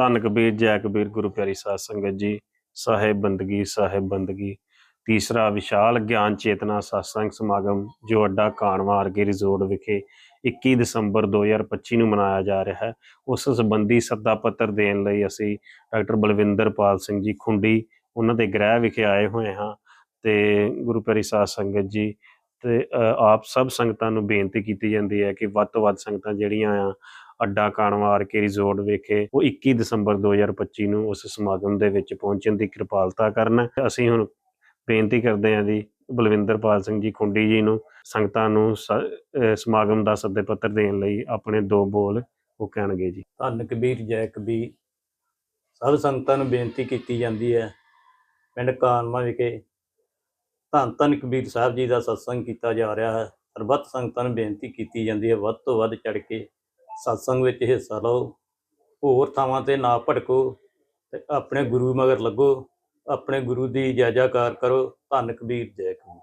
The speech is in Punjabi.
ਧੰਨ ਕਬੀਰ ਜੈ ਕਬੀਰ ਗੁਰੂ ਪਿਆਰੀ ਸਾਧ ਸੰਗਤ ਜੀ। ਸਾਹਿਬ ਬੰਦਗੀ ਸਾਹਿਬ ਬੰਦਗੀ। ਤੀਸਰਾ ਵਿਸ਼ਾਲ ਗਿਆਨ ਚੇਤਨਾ satsang ਸਮਾਗਮ ਜੋ ਅੱਡਾ ਕਾਣਵਾ ਅਰਗੇ ਰਿਜ਼ੋਰਟ ਵਿਖੇ 21 ਦਸੰਬਰ 2025 ਨੂੰ ਮਨਾਇਆ ਜਾ ਰਿਹਾ ਹੈ। ਉਸ ਸੰਬੰਧੀ ਸੱਦਾ ਪੱਤਰ ਦੇਣ ਲਈ ਅਸੀਂ ਡਾਕਟਰ ਬਲਵਿੰਦਰਪਾਲ ਸਿੰਘ ਜੀ ਖੁੰਡੀ ਉਹਨਾਂ ਦੇ ਗ੍ਰਹਿ ਵਿਖੇ ਆਏ ਹੋਏ ਹਾਂ ਤੇ ਗੁਰੂ ਪਿਆਰੀ ਸਾਧ ਸੰਗਤ ਜੀ ਤੇ ਅ, ਆਪ ਸਭ ਸੰਗਤਾਂ ਨੂੰ ਬੇਨਤੀ ਕੀਤੀ ਜਾਂਦੀ ਹੈ ਕਿ ਵੱਧ ਤੋਂ ਵੱਧ ਸੰਗਤਾਂ ਜਿਹੜੀਆਂ ਆ ਅੱਡਾ ਕਾਣਵਾਰ ਕੇ ਰਿਜ਼ੋਰਟ ਵਿਖੇ ਉਹ 21 ਦਸੰਬਰ 2025 ਨੂੰ ਉਸ ਸਮਾਗਮ ਦੇ ਵਿੱਚ ਪਹੁੰਚਣ ਦੀ ਕਿਰਪਾਲਤਾ ਕਰਨ। ਅਸੀਂ ਹੁਣ ਬੇਨਤੀ ਕਰਦੇ ਹਾਂ ਜੀ, ਬਲਵਿੰਦਰਪਾਲ ਸਿੰਘ ਜੀ ਖੁੰਡੀ ਜੀ ਨੂੰ ਸੰਗਤਾਂ ਨੂੰ ਸਮਾਗਮ ਦਾ ਸੱਦੇ ਪੱਤਰ ਦੇਣ ਲਈ ਆਪਣੇ ਦੋ ਬੋਲ ਉਹ ਕਹਿਣਗੇ ਜੀ। ਧੰਨ ਕਬੀਰ, ਜੈ ਕਬੀਰ। ਸਭ ਸੰਗਤਾਂ ਨੂੰ ਬੇਨਤੀ ਕੀਤੀ ਜਾਂਦੀ ਹੈ, ਪਿੰਡ ਕਾਨਮਾ ਵਿਖੇ ਧੰਨ ਧੰਨ ਕਬੀਰ ਸਾਹਿਬ ਜੀ ਦਾ ਸਤਸੰਗ ਕੀਤਾ ਜਾ ਰਿਹਾ ਹੈ। ਸਰਬੱਤ ਸੰਗਤਾਂ ਨੂੰ ਬੇਨਤੀ ਕੀਤੀ ਜਾਂਦੀ ਹੈ, ਵੱਧ ਤੋਂ ਵੱਧ ਚੜ ਕੇ ਸਤਸੰਗ ਵਿੱਚ ਹਿੱਸਾ ਲਓ, ਹੋਰ ਥਾਵਾਂ ਤੇ ਨਾ ਭਟਕੋ ਤੇ ਆਪਣੇ ਗੁਰੂ ਮਗਰ ਲੱਗੋ, ਆਪਣੇ ਗੁਰੂ ਦੀ ਜੈ ਜੈਕਾਰ ਕਰੋ। ਧੰਨ ਕਬੀਰ ਜੈ ਕਬੀਰ।